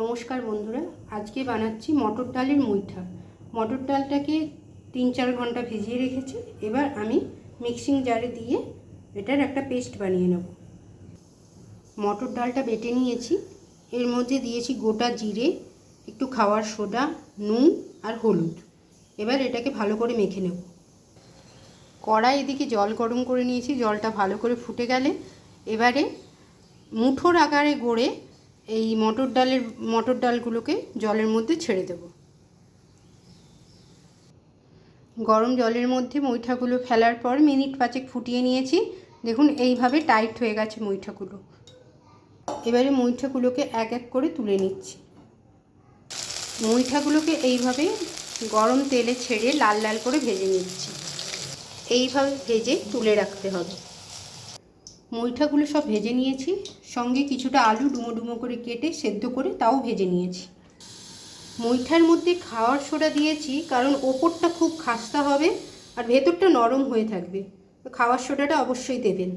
নমস্কার বন্ধুরা, আজকে বানাচ্ছি মটর ডালের মুইঠা। মটর ডালটাকে তিন চার ঘণ্টা ভিজিয়ে রেখেছি, এবার আমি মিক্সিং জারে দিয়ে এটার একটা পেস্ট বানিয়ে নেব। মটর ডালটা বেটে নিয়েছি, এর মধ্যে দিয়েছি গোটা জিরে, একটু খাওয়ার সোডা, নুন আর হলুদ। এবার এটাকে ভালো করে মেখে নেব। কড়াই এদিকে জল গরম করে নিয়েছি, জলটা ভালো করে ফুটে গেলে এবারে মুঠোর আকারে গড়ে এই মটর ডালের, মটর ডালগুলোকে জলের মধ্যে ছেড়ে দেব। গরম জলের মধ্যে মুইঠাগুলো ফেলার পর মিনিট পাঁচেক ফুটিয়ে নিয়েছি। দেখুন, এইভাবে টাইট হয়ে গেছে মুইঠাগুলো এবারে মুইঠাগুলোকে এক এক করে তুলে নিচ্ছি। মুইঠাগুলোকে এইভাবে গরম তেলে ছেড়ে লাল লাল করে ভেজে নিচ্ছি। এইভাবে ভেজে তুলে রাখতে হবে। মুইঠাগুলো সব ভেজে নিয়েছি। সঙ্গে কিছুটা আলু ডুমো ডুমো করে কেটে সেদ্ধ করে তাও ভেজে নিয়েছি। মুইঠার মধ্যে খাওয়ার সোডা দিয়েছি কারণ ওপরটা খুব খাস্তা হবে আর ভেতরটা নরম হয়ে থাকবে। খাওয়ার সোডাটা অবশ্যই দেবেন।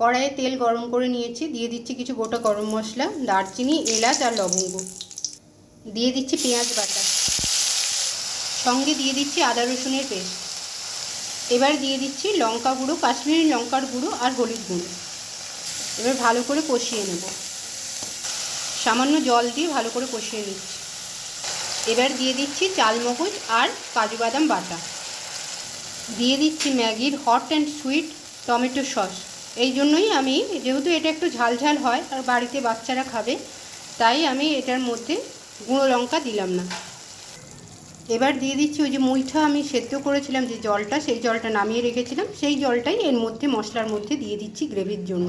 কড়াইয়ে তেল গরম করে নিয়েছি। দিয়ে দিচ্ছি কিছু গোটা গরম মশলা, দারচিনি, এলাচ আর লবঙ্গ। দিয়ে দিচ্ছি পেঁয়াজ বাটা। সঙ্গে দিয়ে দিচ্ছি আদা রসুনের পেস্ট। এবার দিয়ে দিচ্ছি লঙ্কা গুঁড়ো, কাশ্মীরি লঙ্কার গুঁড়ো আর হলুদ গুঁড়ো। এবার ভালো করে কষিয়ে নেব। সামান্য জল দিয়ে ভালো করে কষিয়ে নিচ্ছি। এবার দিয়ে দিচ্ছি চালমগজ আর কাজু বাদাম বাটা। দিয়ে দিচ্ছি ম্যাগির hot and sweet tomato sauce. এই জন্যই আমি, যেহেতু এটা একটু ঝাল ঝাল হয়, আর বাড়িতে বাচ্চারা খাবে, তাই আমি এটার মধ্যে গুঁড়ো লঙ্কা দিলাম না। এবার দিয়ে দিচ্ছি ওই যে মুইঠা আমি সেদ্ধ করেছিলাম যে জলটা, সেই জলটা নামিয়ে রেখেছিলাম। সেই জলটাই এর মধ্যে, মশলার মধ্যে দিয়ে দিচ্ছি গ্রেভির জন্য।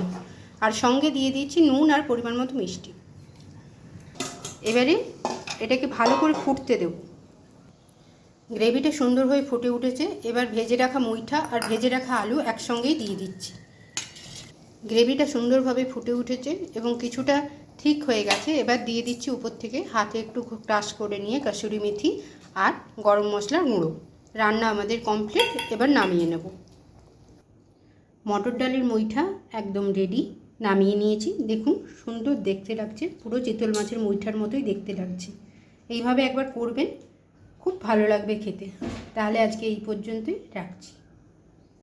আর সঙ্গে দিয়ে দিচ্ছি নুন আর পরিমাণ মতো মিষ্টি। এবারে এটাকে ভালো করে ফুটতে দেব। গ্রেভিটা সুন্দর হয়ে ফুটে উঠেছে। এবার ভেজে রাখা মুইঠা আর ভেজে রাখা আলু একসঙ্গেই দিয়ে দিচ্ছি। গ্রেভিটা সুন্দরভাবে ফুটে উঠেছে এবং কিছুটা ঠিক হয়ে গেছে। এবার দিয়ে দিচ্ছি উপর থেকে, হাতে একটু ক্রাশ করে নিয়ে কাসুরি মেথি আর গরম মশলার গুঁড়ো। রান্না আমাদের কমপ্লিট এবার নামিয়ে নেব। মটর ডালের মইঠা একদম রেডি নামিয়ে নিয়েছি। দেখুন, সুন্দর দেখতে লাগছে, পুরো চিতল মাছের মুইঠার মতোই দেখতে লাগছে। এইভাবে একবার করবেন, খুব ভালো লাগবে খেতে। তাহলে আজকে এই পর্যন্তই, রাখছি।